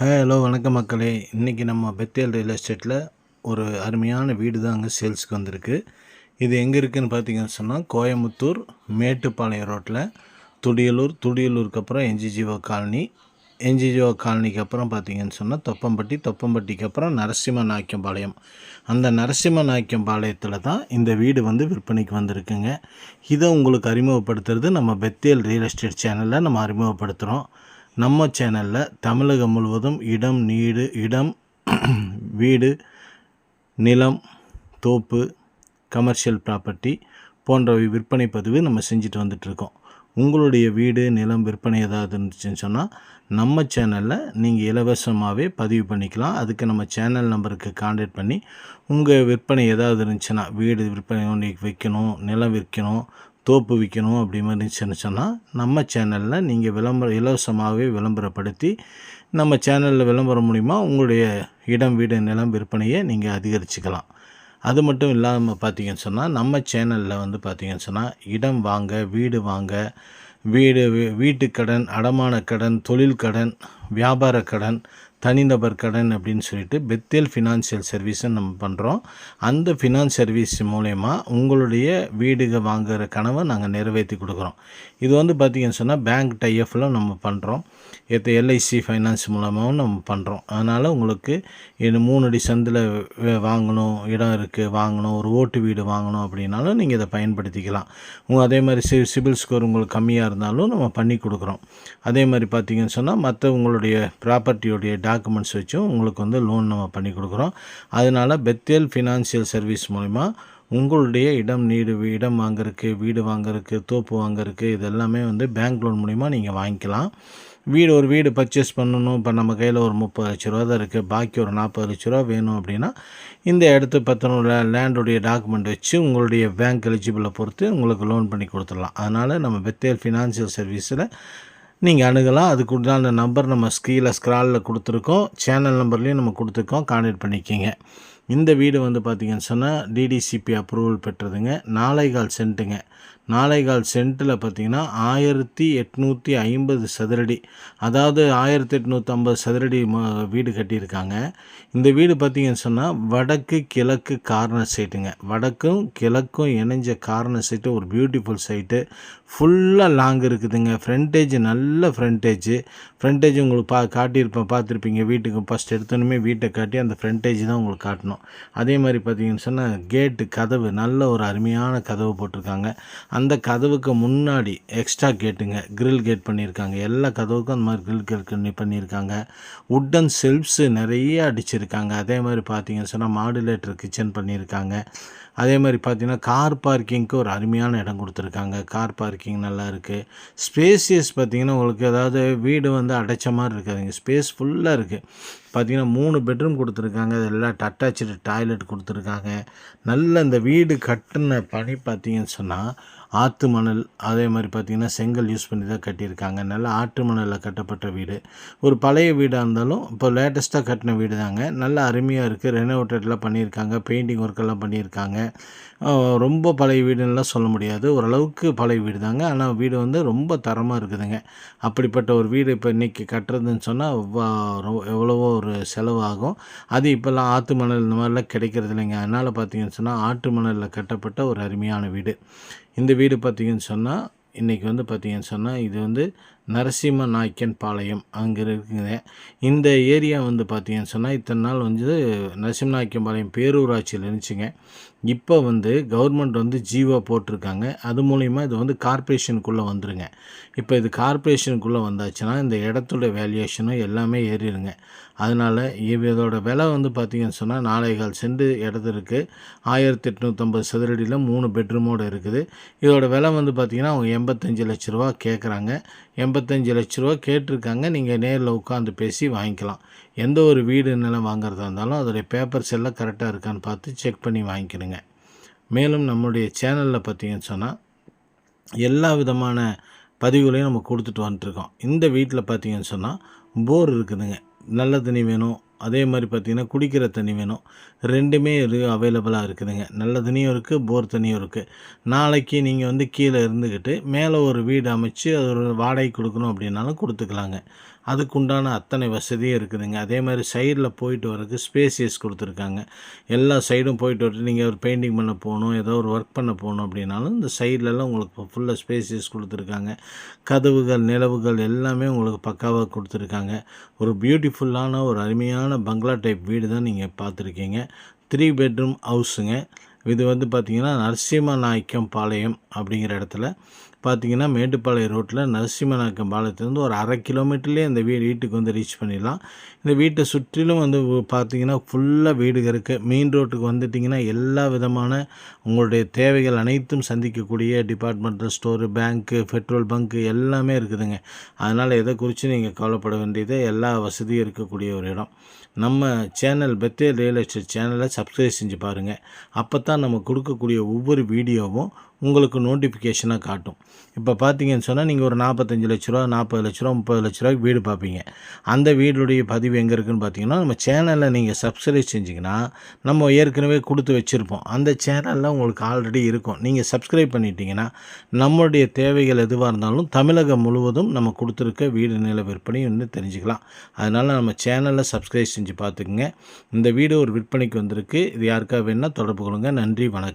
Hello வணக்கம் மக்களே. இன்றைக்கி நம்ம பெத்தேல் ரியல் எஸ்டேட்டில் ஒரு அருமையான வீடு தான் அங்கே சேல்ஸுக்கு வந்திருக்கு. இது எங்கே இருக்குதுன்னு பார்த்தீங்கன்னு சொன்னால் கோயம்புத்தூர் மேட்டுப்பாளையம் ரோட்டில் துடியலூர் துடியலூருக்கு அப்புறம் என்ஜிஜிஓ காலனி. என்ஜிஜிஓ காலனிக்கு அப்புறம் பார்த்தீங்கன்னு சொன்னால் தொப்பம்பட்டி தொப்பம்பட்டிக்கு அப்புறம் நரசிம்ம நாய்க்கம்பாளையம் அந்த நரசிம்ம நாய்க்கம்பாளையத்தில் தான் இந்த வீடு வந்து விற்பனைக்கு வந்திருக்குங்க. இதை உங்களுக்கு அறிமுகப்படுத்துறது நம்ம பெத்தேல் ரியல் எஸ்டேட் சேனலில் நம்ம அறிமுகப்படுத்துகிறோம் நம்ம சேனலில் தமிழகம் முழுவதும் இடம் நீடு இடம் வீடு நிலம் தோப்பு கமர்ஷியல் ப்ராப்பர்ட்டி போன்றவை விற்பனை பதிவு நம்ம செஞ்சுட்டு வந்துட்ருக்கோம் உங்களுடைய வீடு நிலம் விற்பனை ஏதாவது இருந்துச்சுன்னு சொன்னால் நம்ம சேனலில் நீங்கள் இலவசமாகவே பதிவு பண்ணிக்கலாம். அதுக்கு நம்ம சேனல் நம்பருக்கு காண்டாக்ட் பண்ணி உங்கள் விற்பனை ஏதாவது இருந்துச்சுன்னா வீடு விற்பனை வைக்கணும் நிலம் விற்கணும் தோப்பு விற்கணும் அப்படி மாதிரி இருந்துச்சுன்னு சொன்னால் நம்ம சேனலில் நீங்கள் விளம்பரம் இலவசமாகவே விளம்பரப்படுத்தி நம்ம சேனலில் விளம்பரம் மூலிமா உங்களுடைய இடம் வீடு நிலம் விற்பனையை நீங்கள் அதிகரிச்சுக்கலாம். அது மட்டும் இல்லாமல் பார்த்தீங்கன்னு சொன்னால் நம்ம சேனலில் வந்து பார்த்தீங்கன்னு சொன்னால் இடம் வாங்க வீடு வாங்க வீடு வீட்டு கடன் அடமான கடன் தொழில் கடன் வியாபார கடன் தனிநபர் கடன் அப்படின்னு சொல்லிட்டு பெத்தேல் ஃபினான்ஷியல் சர்வீஸை நம்ம பண்ணுறோம் அந்த ஃபினான்ஸ் சர்வீஸ் மூலயமா உங்களுடைய வீடுக வாங்குகிற கனவை நாங்கள் நிறைவேற்றி கொடுக்குறோம். இது வந்து பார்த்திங்கன்னு சொன்னால் பேங்க் டைஎஃப்பில் நம்ம பண்ணுறோம் ஏற்ற எல்ஐசி ஃபைனான்ஸ் மூலமாகவும் நம்ம பண்ணுறோம் அதனால் உங்களுக்கு இது மூணு அடி சந்தில் வாங்கணும் இடம் இருக்குது வாங்கணும் ஒரு ஓட்டு வீடு வாங்கணும் அப்படின்னாலும் நீங்கள் இதை பயன்படுத்திக்கலாம். உங்கள் அதே மாதிரி சி சிபில் ஸ்கோர் உங்களுக்கு கம்மியாக இருந்தாலும் நம்ம பண்ணி கொடுக்குறோம். அதே மாதிரி பார்த்திங்கன்னு சொன்னால் மற்ற உங்களுடைய ப்ராப்பர்ட்டியோடைய டாக்குமெண்ட்ஸ் வச்சும் உங்களுக்கு வந்து லோன் நம்ம பண்ணி கொடுக்குறோம். அதனால் பெத்தேல் ஃபினான்ஷியல் சர்வீஸ் மூலிமா உங்களுடைய இடம் நீடு இடம் வாங்குறதுக்கு வீடு வாங்குறதுக்கு தோப்பு வாங்குறதுக்கு இது எல்லாமே வந்து பேங்க் லோன் மூலிமா நீங்கள் வாங்கிக்கலாம். வீடு ஒரு வீடு பர்ச்சேஸ் பண்ணணும். இப்போ நம்ம கையில் ஒரு முப்பது லட்ச ரூபா தான் இருக்குது பாக்கி ஒரு நாற்பது லட்ச ரூபா வேணும் அப்படின்னா இந்த இடத்து பத்திரம் லேண்டுடைய டாக்குமெண்ட் வச்சு உங்களுடைய பேங்க் எலிஜிபிளை பொறுத்து உங்களுக்கு லோன் பண்ணி கொடுத்துடலாம். அதனால் நம்ம பெத்தேல் ஃபினான்ஷியல் சர்வீஸில் நீங்கள் அணுகலாம். அதுக்கு உண்டான நம்பர் நம்ம ஸ்க்ரீனில் ஸ்க்ராலில் கொடுத்துருக்கோம். சேனல் நம்பர்லேயும் நம்ம கொடுத்துருக்கோம். கான்டெக்ட் பண்ணிக்கிங்க. இந்த வீடு வந்து பார்த்திங்கன்னு சொன்னால் டிடிசிபி அப்ரூவல் பெற்றதுங்க. நாளைகால் சென்ட்டுங்க. நாளைகால் சென்ட்டில் பார்த்திங்கன்னா ஆயிரத்தி எட்நூற்றி ஐம்பது சதுரடி. அதாவது ஆயிரத்தி எட்நூற்றி ஐம்பது சதுரடி வீடு கட்டியிருக்காங்க. இந்த வீடு பார்த்திங்கன்னு சொன்னால் வடக்கு கிழக்கு கார்னர் சைட்டுங்க. வடக்கும் கிழக்கும் இணைஞ்ச கார்னர் சைட்டு ஒரு பியூட்டிஃபுல் சைட்டு. ஃபுல்லாக லாங் இருக்குதுங்க. ஃப்ரண்டேஜ் நல்ல ஃப்ரண்டேஜ் ஃப்ரண்டேஜ் உங்களுக்கு பா காட்டியிருப்பேன். பார்த்துருப்பீங்க. வீட்டுக்கு ஃபஸ்ட் எடுத்தோன்னே வீட்டை காட்டி அந்த ஃப்ரண்டேஜ் தான் உங்களுக்கு காட்டணும். அதே மாதிரி பார்த்தீங்கன்னு சொன்னால் கேட்டு கதவு நல்ல ஒரு அருமையான கதவு போட்டிருக்காங்க. அந்த கதவுக்கு முன்னாடி எக்ஸ்ட்ரா கேட்டுங்க கிரில் கேட் பண்ணியிருக்காங்க. எல்லா கதவுக்கும் அந்த மாதிரி கிரில் கேட் பண்ணியிருக்காங்க. உட்டன் செல்ஃப்ஸு நிறைய அடிச்சிருக்காங்க. அதே மாதிரி பார்த்தீங்கன்னு சொன்னால் மாடுலேட்டர் கிச்சன் பண்ணியிருக்காங்க. அதே மாதிரி பார்த்தீங்கன்னா கார் பார்க்கிங்க்கு ஒரு அருமையான இடம் கொடுத்துருக்காங்க. கார் பார்க்கிங் நல்லா இருக்குது ஸ்பேசியஸ் பார்த்திங்கன்னா உங்களுக்கு ஏதாவது வீடு வந்து அடைச்ச மாதிரி இருக்காதுங்க. ஸ்பேஸ் ஃபுல்லாக இருக்குது பார்த்திங்கன்னா மூணு பெட்ரூம் கொடுத்துருக்காங்க. அதெல்லாம் அட்டாச்சு டாய்லெட் கொடுத்துருக்காங்க. நல்ல இந்த வீடு கட்டின பணி பார்த்திங்கன்னு சொன்னால் ஆற்று மணல் அதே மாதிரி பார்த்திங்கன்னா செங்கல் யூஸ் பண்ணி தான் கட்டியிருக்காங்க. நல்ல ஆற்று மணலில் கட்டப்பட்ட வீடு. ஒரு பழைய வீடாக இருந்தாலும் இப்போ லேட்டஸ்ட்டாக கட்டின வீடு தாங்க நல்ல அருமையாக இருக்குது ரெனோவேட்டட்லாம் பண்ணியிருக்காங்க. பெயிண்டிங் ஒர்க்கெல்லாம் பண்ணியிருக்காங்க. ரொம்ப பழைய வீடுன்னெலாம் சொல்ல முடியாது. ஓரளவுக்கு பழைய வீடு தாங்க ஆனால் வீடு வந்து ரொம்ப தரமாக இருக்குதுங்க. அப்படிப்பட்ட ஒரு வீடு இப்போ இன்றைக்கி கட்டுறதுன்னு சொன்னால் எவ்வளவோ ஒரு செலவாகும். அது இப்போல்லாம் ஆற்று மணல் இந்த மாதிரிலாம் கிடைக்கிறது இல்லைங்க. அதனால் பார்த்தீங்கன்னு சொன்னால் ஆற்று மணலில் கட்டப்பட்ட ஒரு அருமையான வீடு. இந்த வீடு பார்த்திங்கன்னு சொன்னால் இன்றைக்கி வந்து பார்த்திங்கன்னு சொன்னால் இது வந்து நரசிம்ம நாய்க்கன் பாளையம் அங்கே இருக்குங்க. இந்த ஏரியா வந்து பார்த்திங்கன்னு சொன்னால் இத்தனை நாள் வந்து நரசிம்ம நாய்க்கன் பாளையம் பேரூராட்சியில் இருந்துச்சுங்க. இப்போ வந்து கவர்மெண்ட் வந்து ஜீவோ போட்டிருக்காங்க. அது மூலிமா இது வந்து கார்ப்பரேஷனுக்குள்ளே வந்துருங்க. இப்போ இது கார்ப்பரேஷனுக்குள்ளே வந்தாச்சுன்னா இந்த இடத்தோட வேல்யூஷனும் எல்லாமே ஏறிடுங்க. அதனால் இதோட விலை வந்து பார்த்திங்கன்னு சொன்னால் நாளை கால் சென்று இடத்து இருக்குது ஆயிரத்தி எட்நூற்றம்பது சதுரடியில் மூணு பெட்ரூமோடு இருக்குது. இதோட விலை வந்து பார்த்திங்கன்னா அவங்க எண்பத்தஞ்சு லட்ச ரூபா கேட்குறாங்க எண்பத்தஞ்சு லட்ச ரூபா கேட்டிருக்காங்க. நீங்கள் நேரில் உட்காந்து பேசி வாங்கிக்கலாம். எந்த ஒரு வீடு நிலம் வாங்குறதா இருந்தாலும் அதோடைய பேப்பர்ஸ் எல்லாம் கரெக்டாக இருக்கான்னு பார்த்து செக் பண்ணி வாங்கிக்கிடுங்க. மேலும் நம்மளுடைய சேனலில் பார்த்தீங்கன்னு சொன்னால் எல்லா விதமான பதிவுகளையும் நம்ம கொடுத்துட்டு வந்துட்டுருக்கோம் இந்த வீட்டில் பார்த்தீங்கன்னு சொன்னால் போர் இருக்குதுங்க. நல்ல தண்ணி வேணும் அதே மாதிரி பார்த்திங்கன்னா குடிக்கிற தண்ணி வேணும். ரெண்டுமே இது அவைலபிளாக இருக்குதுங்க. நல்ல தண்ணியும் இருக்குது போர் தண்ணியும் இருக்குது நாளைக்கு நீங்கள் வந்து கீழே இருந்துக்கிட்டு மேலே ஒரு வீடு அமைச்சு அது ஒரு வாடகை கொடுக்கணும் அப்படின்னாலும் கொடுத்துக்கலாங்க. அதுக்கு உண்டான அத்தனை வசதியும் இருக்குதுங்க. அதே மாதிரி சைடில் போயிட்டு வரதுக்கு ஸ்பேசியஸ் கொடுத்துருக்காங்க. எல்லா சைடும் போயிட்டு வரட்டு நீங்கள் ஒரு பெயிண்டிங் பண்ண போகணும் ஏதோ ஒரு ஒர்க் பண்ண போகணும் அப்படின்னாலும் இந்த சைட்லலாம் உங்களுக்கு ஃபுல்லாக ஸ்பேசியஸ் கொடுத்துருக்காங்க. கதவுகள் நிலவுகள் எல்லாமே உங்களுக்கு பக்காவாக கொடுத்துருக்காங்க. ஒரு பியூட்டிஃபுல்லான ஒரு அருமையான பங்களா டைப் வீடு தான் நீங்கள் பார்த்துருக்கீங்க. த்ரீ பெட்ரூம் ஹவுஸுங்க இது வந்து பார்த்திங்கன்னா நரசிம்ம நாயக்கம் பாளையம் அப்படிங்கிற இடத்துல. பார்த்தீங்கன்னா மேட்டுப்பாளையம் ரோட்டில் நரசிம்மநாயக்கம் பாளையத்துலேருந்து ஒரு அரை கிலோமீட்டர்லேயே இந்த வீடு வீட்டுக்கு வந்து ரீச் பண்ணிடலாம். இந்த வீட்டை சுற்றிலும் வந்து பார்த்தீங்கன்னா ஃபுல்லாக வீடுகள் இருக்குது மெயின் ரோட்டுக்கு வந்துட்டிங்கன்னா எல்லா விதமான உங்களுடைய தேவைகள் அனைத்தும் சந்திக்கக்கூடிய departmental store bank petrol bunk எல்லாமே இருக்குதுங்க. அதனால் எதை குறித்து நீங்கள் கவலைப்பட வேண்டியது எல்லா வசதியும் இருக்கக்கூடிய ஒரு இடம். நம்ம சேனல் பெத்தே ரியல் எஸ்டேட் சேனலை சப்ஸ்கிரைப் செஞ்சு பாருங்கள் அப்போ தான் நம்ம கொடுக்கக்கூடிய ஒவ்வொரு வீடியோவும் உங்களுக்கு நோட்டிஃபிகேஷனாக காட்டும். இப்போ பார்த்தீங்கன்னு சொன்னால் நீங்கள் ஒரு நாற்பத்தஞ்சு லட்ச ரூபா நாற்பது லட்ச ரூபா முப்பது லட்ச ரூபாய்க்கு வீடு பார்ப்பீங்க. அந்த வீடுடைய பதிவு எங்கே இருக்குதுன்னு பார்த்தீங்கன்னா நம்ம சேனலில் நீங்கள் சப்ஸ்கிரைப் செஞ்சிங்கன்னா நம்ம ஏற்கனவே கொடுத்து வச்சுருப்போம். அந்த சேனலில் உங்களுக்கு ஆல்ரெடி இருக்கும். நீங்கள் சப்ஸ்கிரைப் பண்ணிட்டீங்கன்னா நம்மளுடைய தேவைகள் எதுவாக இருந்தாலும் தமிழகம் முழுவதும் நம்ம கொடுத்துருக்க வீடு நில விற்பனை வந்து தெரிஞ்சுக்கலாம். அதனால் நம்ம சேனலில் சப்ஸ்கிரைப் செஞ்சு பார்த்துக்குங்க. இந்த வீடு ஒரு விற்பனைக்கு வந்திருக்கு. இது யாருக்காக வேணால் தொடர்பு கொள்ளுங்கள் நன்றி வணக்கம்.